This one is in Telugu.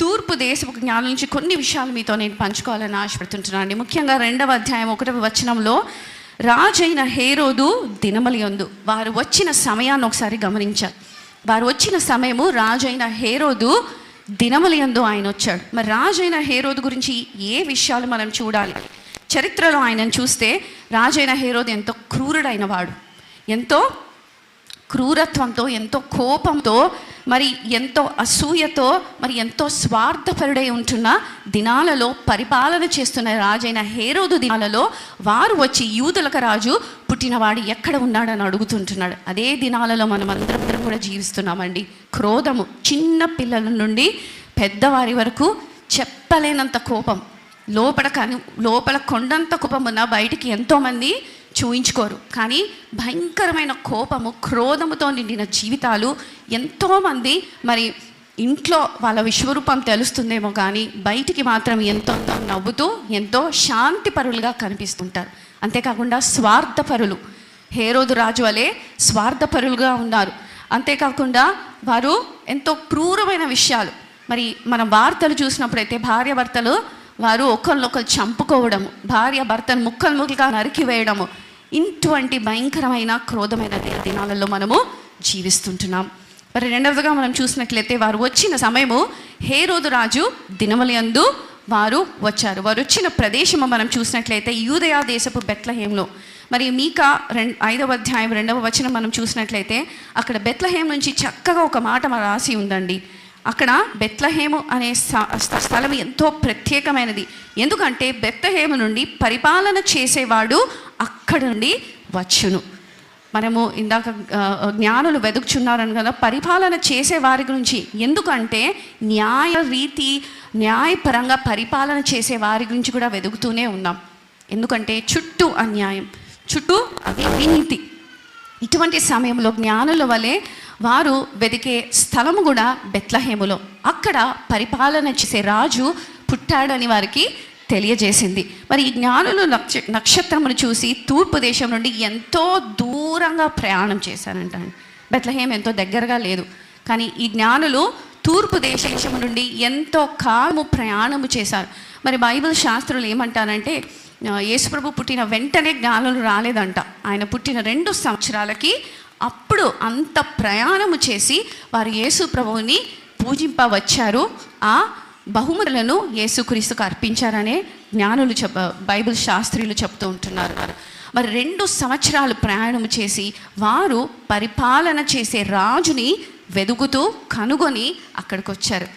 తూర్పు దేశపు జ్ఞానం నుంచి కొన్ని విషయాలు మీతో నేను పంచుకోవాలని ఆశపడుతుంటున్నాను ముఖ్యంగా రెండవ అధ్యాయం ఒకటవ వచనంలో రాజైన హేరోదు దినమలియందు వారు వచ్చిన సమయాన్ని ఒకసారి గమనించారు. వారు వచ్చిన సమయము రాజైన హేరోదు దినమలియందు ఆయన వచ్చాడు. మరి రాజైన హేరోదు గురించి ఏ విషయాలు మనం చూడాలి? చరిత్రలో ఆయనను చూస్తే రాజైన హేరోదు ఎంతో క్రూరుడైన వాడు ఎంతో క్రూరత్వంతో ఎంతో కోపంతో మరి ఎంతో అసూయతో మరి ఎంతో స్వార్థపరుడై ఉంటున్న దినాలలో పరిపాలన చేస్తున్న రాజైన హేరోదు దినాలలో వారు వచ్చి యూదులకు రాజు పుట్టినవాడు ఎక్కడ ఉన్నాడని అడుగుతుంటున్నాడు. అదే దినాలలో మనం అందరం కూడా జీవిస్తున్నామండి. క్రోధము చిన్న పిల్లల నుండి పెద్దవారి వరకు చెప్పలేనంత కోపం. లోపల కానీ లోపల కొండంత కోపం ఉన్న బయటికి ఎంతోమంది చూయించుకోరు. కానీ భయంకరమైన కోపము క్రోధముతో నిండిన జీవితాలు ఎంతోమంది మరి ఇంట్లో వాళ్ళ విశ్వరూపం తెలుస్తుందేమో కానీ బయటికి మాత్రం ఎంతో నవ్వుతూ ఎంతో శాంతిపరులుగా కనిపిస్తుంటారు. అంతేకాకుండా స్వార్థపరులు. హేరోదు రాజు వలె స్వార్థపరులుగా ఉన్నారు. అంతేకాకుండా వారు ఎంతో క్రూరమైన విషయాలు. మరి మన వార్తలు చూసినప్పుడైతే భార్య భర్తలు వారు ఒకరినొకరు చంపుకోవడము భార్య భర్తను ముక్కలు ముక్కలుగా నరికివేయడము ఇటువంటి భయంకరమైన క్రోధమైన దినాలలో మనము జీవిస్తుంటున్నాం. మరి రెండవదిగా మనం చూసినట్లయితే వారు వచ్చిన సమయము హేరోదు రాజు దినములందు వారు వచ్చారు. వారు వచ్చిన ప్రదేశము మనం చూసినట్లయితే యూదయా దేశపు బెత్లహేంలో మరి మీకా రెండు ఐదవ అధ్యాయం రెండవ వచనం మనం చూసినట్లయితే అక్కడ బెత్లహేం నుంచి చక్కగా ఒక మాట రాసి ఉందండి. అక్కడ బెత్లహేము అనే స్థలం ఎంతో ప్రత్యేకమైనది. ఎందుకంటే బెత్తహేము నుండి పరిపాలన చేసేవాడు అక్కడ నుండి వచ్చును. మనము ఇందాక జ్ఞానులు వెతుకుచున్నారని కదా పరిపాలన చేసే వారి గురించి. ఎందుకంటే న్యాయ రీతి న్యాయపరంగా పరిపాలన చేసే వారి గురించి కూడా వెతుకుతూనే ఉన్నాం. ఎందుకంటే చుట్టూ అన్యాయం చుట్టూ అవినీతి. ఇటువంటి సమయంలో జ్ఞానుల వలె వారు వెతికే స్థలము కూడా బెత్లహేములో. అక్కడ పరిపాలన చేసే రాజు పుట్టాడని వారికి తెలియజేసింది. మరి ఈ జ్ఞానులు నక్ష నక్షత్రమును చూసి తూర్పు దేశం నుండి ఎంతో దూరంగా ప్రయాణం చేశారంట. బెత్లహేం ఎంతో దగ్గరగా లేదు. కానీ ఈ జ్ఞానులు తూర్పు దేశం నుండి ఎంతో కాలము ప్రయాణము చేశారు. మరి బైబిల్ శాస్త్రులు ఏమంటారంటే యేసుప్రభు పుట్టిన వెంటనే జ్ఞానులు రాలేదంట. ఆయన పుట్టిన రెండు సంవత్సరాలకి అప్పుడు అంత ప్రయాణము చేసి వారు యేసు ప్రభువుని పూజింప వచ్చారు ఆ బహుమరులను యేసుక్రీస్తుకు అర్పించారనే జ్ఞానులు చెప్ బైబిల్ శాస్త్రీయులు చెప్తూ ఉంటున్నారు. మరి రెండు సంవత్సరాలు ప్రయాణం చేసి వారు పరిపాలన చేసే రాజుని వెదుగుతూ కనుగొని అక్కడికి వచ్చారు